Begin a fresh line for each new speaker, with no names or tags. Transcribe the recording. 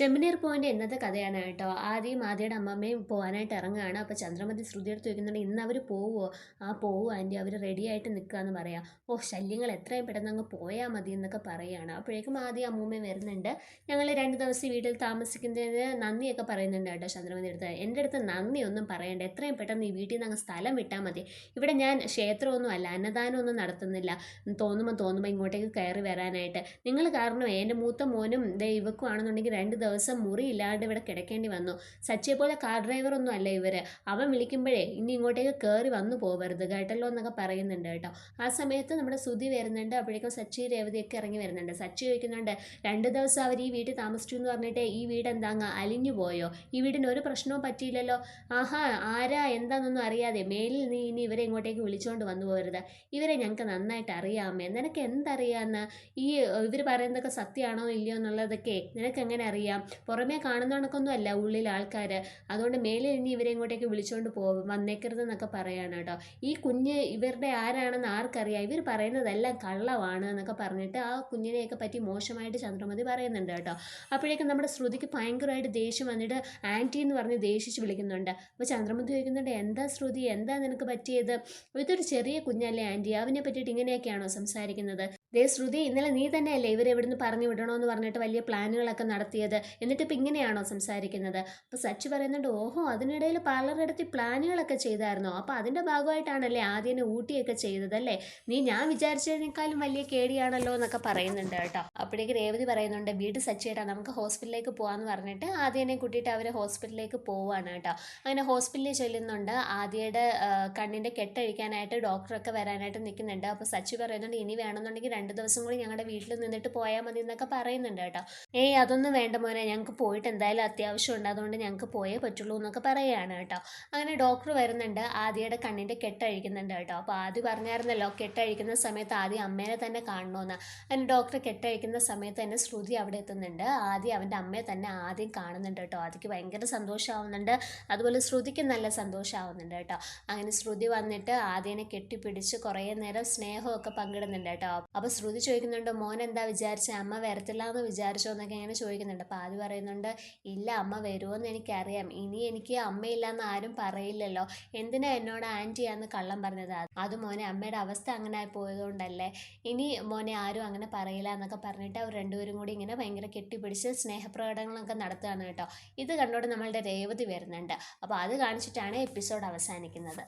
ചെമ്പനീർ point ഇന്നത്തെ കഥയാണ് കേട്ടോ. ആദ്യം ആദ്യയുടെ അമ്മമ്മയും പോകാനായിട്ട് ഇറങ്ങുകയാണ്. അപ്പോൾ ചന്ദ്രമതി ശ്രുതി എടുത്ത് ചോദിക്കുന്നുണ്ട് ഇന്ന് അവർ പോവുമോ ആ പോവും ആന്റി അവർ റെഡി ആയിട്ട് നിൽക്കുകയെന്ന് പറയാം. ഓ ശല്യങ്ങൾ എത്രയും പെട്ടെന്ന് അങ്ങ് പോയാൽ മതി എന്നൊക്കെ പറയുകയാണ് അപ്പോഴേക്കും ആദ്യം അമ്മൂമ്മയും വരുന്നുണ്ട്. ഞങ്ങൾ രണ്ട് ദിവസം വീട്ടിൽ താമസിക്കുന്നതിന് നന്ദിയൊക്കെ പറയുന്നുണ്ട് കേട്ടോ ചന്ദ്രമതി അടുത്ത്. എന്റെ അടുത്ത് നന്ദി ഒന്നും പറയണ്ട. എത്രയും പെട്ടെന്ന് ഈ വീട്ടിൽ നിന്ന് അങ്ങ് സ്ഥലം വിട്ടാൽ മതി. ഇവിടെ ഞാൻ ക്ഷേത്രമൊന്നും അല്ല അന്നദാനമൊന്നും നടത്തുന്നില്ല. തോന്നുമ്പോൾ തോന്നുമ്പോൾ ഇങ്ങോട്ടേക്ക് കയറി വരാനായിട്ട്. നിങ്ങൾ കാരണം എന്റെ മൂത്ത മോനും ദൈവക്കുവാണെന്നുണ്ടെങ്കിൽ രണ്ട് മുറി ഇല്ലാണ്ട് ഇവിടെ കിടക്കേണ്ടി വന്നു. സച്ചിയെ പോലെ കാർ ഡ്രൈവറൊന്നും അല്ല ഇവർ അവൻ വിളിക്കുമ്പോഴേ ഇനി ഇങ്ങോട്ടേക്ക് കയറി വന്നു പോകരുത് കേട്ടല്ലോ എന്നൊക്കെ പറയുന്നുണ്ട് കേട്ടോ. ആ സമയത്ത് നമ്മുടെ സുധി വരുന്നുണ്ട്. അപ്പോഴേക്കും സച്ചി രേവതിയൊക്കെ ഇറങ്ങി വരുന്നുണ്ട്. സച്ചി ചോദിക്കുന്നുണ്ട് രണ്ട് ദിവസം അവർ ഈ വീട്ടിൽ താമസിച്ചു എന്ന് പറഞ്ഞിട്ട് ഈ വീട് എന്താങ്ങ? അലിഞ്ഞു പോയോ? ഈ വീടിന് ഒരു പ്രശ്നവും പറ്റിയില്ലല്ലോ. ആഹാ ആരാ? എന്താണെന്നൊന്നും അറിയാതെ മേലിൽ നീ ഇനി ഇവരെ ഇങ്ങോട്ടേക്ക് വിളിച്ചുകൊണ്ട് വന്നു പോകരുത് ഇവരെ ഞങ്ങൾക്ക് നന്നായിട്ട് അറിയാമേ. നിനക്ക് എന്തറിയാന്ന്? ഈ ഇവർ പറയുന്നതൊക്കെ സത്യമാണോ ഇല്ലയോ എന്നുള്ളതൊക്കെ നിനക്ക് എങ്ങനെ അറിയാം? പുറമേ കാണുന്ന കണക്കൊന്നും അല്ല ഉള്ളിൽ ആൾക്കാർ അതുകൊണ്ട് മേലെ ഇനി ഇവരെ ഇങ്ങോട്ടേക്ക് വിളിച്ചുകൊണ്ട് പോകും വന്നേക്കരുത് എന്നൊക്കെ പറയാണ് കേട്ടോ. ഈ കുഞ്ഞ് ഇവരുടെ ആരാണെന്ന് ആർക്കറിയാം? ഇവർ പറയുന്നതെല്ലാം കള്ളമാണ് എന്നൊക്കെ പറഞ്ഞിട്ട് ആ കുഞ്ഞിനെയൊക്കെ പറ്റി മോശമായിട്ട് ചന്ദ്രമതി പറയുന്നുണ്ട് കേട്ടോ. അപ്പോഴേക്കും നമ്മുടെ ശ്രുതിക്ക് ഭയങ്കരമായിട്ട് ദേഷ്യം വന്നിട്ട് ആന്റി എന്ന് പറഞ്ഞ് ദേഷിച്ച് വിളിക്കുന്നുണ്ട്. അപ്പോൾ ചന്ദ്രമതി ചോദിക്കുന്നുണ്ട് എന്താ ശ്രുതി? എന്താ നിനക്ക് പറ്റിയത്? ഇതൊരു ചെറിയ കുഞ്ഞല്ലേ ആന്റി? അവനെ പറ്റിയിട്ട് ഇങ്ങനെയൊക്കെയാണോ സംസാരിക്കുന്നത്? ദേ ശ്രുതി ഇന്നലെ നീ തന്നെയല്ലേ ഇവരെ ഇവിടുന്ന് പറഞ്ഞു വിടണമെന്ന് പറഞ്ഞിട്ട് വലിയ പ്ലാനുകളൊക്കെ നടത്തിയത്. എന്നിട്ട് ഇപ്പം ഇങ്ങനെയാണോ സംസാരിക്കുന്നത്? അപ്പോൾ സച്ച് പറയുന്നുണ്ട് ഓഹോ അതിനിടയിൽ പലരിടത്ത് പ്ലാനുകളൊക്കെ ചെയ്തായിരുന്നോ? അപ്പോൾ അതിന്റെ ഭാഗമായിട്ടാണല്ലേ ആദ്യം ഊട്ടിയൊക്കെ ചെയ്തത് അല്ലേ? നീ ഞാൻ വിചാരിച്ചതിനേക്കാളും വലിയ കേടിയാണല്ലോ എന്നൊക്കെ പറയുന്നുണ്ട് കേട്ടോ. അപ്പോഴേക്ക് രേവതി പറയുന്നുണ്ട് വീട് സച്ചേട്ടാ നമുക്ക് ഹോസ്പിറ്റലിലേക്ക് പോകാമെന്ന് പറഞ്ഞിട്ട് ആദ്യനെ കൂട്ടിയിട്ട് അവർ ഹോസ്പിറ്റലിലേക്ക് പോവാണ് കേട്ടോ. അങ്ങനെ ഹോസ്പിറ്റലിൽ ചെല്ലുന്നുണ്ട്. ആദ്യയുടെ കണ്ണിന്റെ കെട്ടഴിക്കാനായിട്ട് ഡോക്ടറൊക്കെ വരാനായിട്ട് നിൽക്കുന്നുണ്ട്. അപ്പോൾ സച്ചി പറയുന്നുണ്ട് ഇനി വേണമെന്നുണ്ടെങ്കിൽ രണ്ട് ദിവസം കൂടി ഞങ്ങളുടെ വീട്ടിൽ നിന്നിട്ട് പോയാൽ മതി എന്നൊക്കെ പറയുന്നുണ്ട് കേട്ടോ. ഏയ് അതൊന്നും വേണ്ട മോനെ ഞങ്ങൾക്ക് പോയിട്ട് എന്തായാലും അത്യാവശ്യം ഉണ്ട്. അതുകൊണ്ട് ഞങ്ങൾക്ക് പോയേ പറ്റുള്ളൂ എന്നൊക്കെ പറയുകയാണ് കേട്ടോ. അങ്ങനെ ഡോക്ടർ വരുന്നുണ്ട്. ആദ്യയുടെ കണ്ണിന്റെ കെട്ടഴിക്കുന്നുണ്ട് കേട്ടോ. അപ്പോൾ ആദ്യം പറഞ്ഞായിരുന്നല്ലോ കെട്ടഴിക്കുന്ന സമയത്ത് ആദ്യം അമ്മേനെ തന്നെ കാണണമെന്ന് അങ്ങനെ ഡോക്ടർ കെട്ടഴിക്കുന്ന സമയത്ത് തന്നെ ശ്രുതി അവിടെ എത്തുന്നുണ്ട്. ആദ്യം അവന്റെ അമ്മയെ തന്നെ ആദ്യം കാണുന്നുണ്ട് കേട്ടോ. അതിക്ക് ഭയങ്കര സന്തോഷമാവുന്നുണ്ട്. അതുപോലെ ശ്രുതിക്ക് നല്ല സന്തോഷമാവുന്നുണ്ട് കേട്ടോ. അങ്ങനെ ശ്രുതി വന്നിട്ട് ആദ്യനെ കെട്ടിപ്പിടിച്ച് കുറേ നേരം സ്നേഹമൊക്കെ പങ്കിടുന്നുണ്ട് കേട്ടോ. അപ്പോൾ ശ്രുതി ചോദിക്കുന്നുണ്ട് മോൻ എന്താ വിചാരിച്ച? അമ്മ വരത്തില്ല എന്ന് വിചാരിച്ചോ? എന്നൊക്കെ ഇങ്ങനെ ചോദിക്കുന്നുണ്ട്. അപ്പോൾ ആദ്യം പറയുന്നുണ്ട്? ഇല്ല അമ്മ വരുമെന്ന് എനിക്കറിയാം. ഇനി എനിക്ക് അമ്മയില്ലാന്ന് ആരും പറയില്ലല്ലോ. എന്തിനാ എന്നോട് ആന്റിയാന്ന് കള്ളം പറഞ്ഞത്? അത് മോനെ അമ്മയുടെ അവസ്ഥ അങ്ങനെ ആയി പോയതുകൊണ്ടല്ലേ. ഇനി മോനെ ആരും അങ്ങനെ പറയില്ല എന്നൊക്കെ പറഞ്ഞിട്ട് അവർ രണ്ടുപേരും കൂടി ഇങ്ങനെ ഭയങ്കര കെട്ടിപ്പിടിച്ച് സ്നേഹപ്രകടനങ്ങളൊക്കെ നടത്തുകയാണ് കേട്ടോ. ഇത് കണ്ടോണ്ട് നമ്മളുടെ രേവതി വരുന്നുണ്ട്. അപ്പോൾ അത് കാണിച്ചിട്ടാണ് എപ്പിസോഡ് അവസാനിക്കുന്നത്.